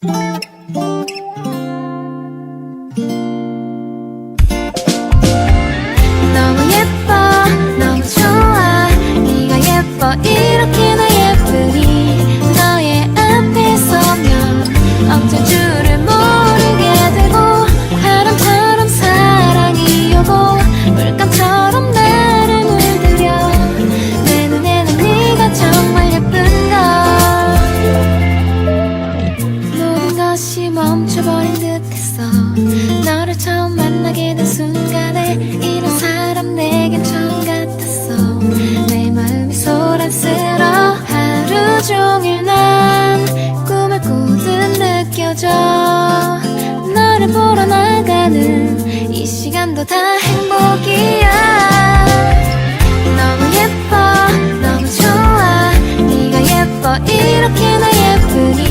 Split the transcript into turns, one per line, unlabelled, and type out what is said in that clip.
너무 예뻐 너무 좋아. 네가 예뻐 멈춰버린 듯했어. 너를 처음 만나게 된 순간에 이런 사람 내겐 처음 같았어. 내 마음이 소란스러 하루 종일 난 꿈을 꾸듯 느껴져. 너를 보러 나가는 이 시간도 다 행복이야. 너무 예뻐 너무 좋아. 네가 예뻐 이렇게 나 예쁘니.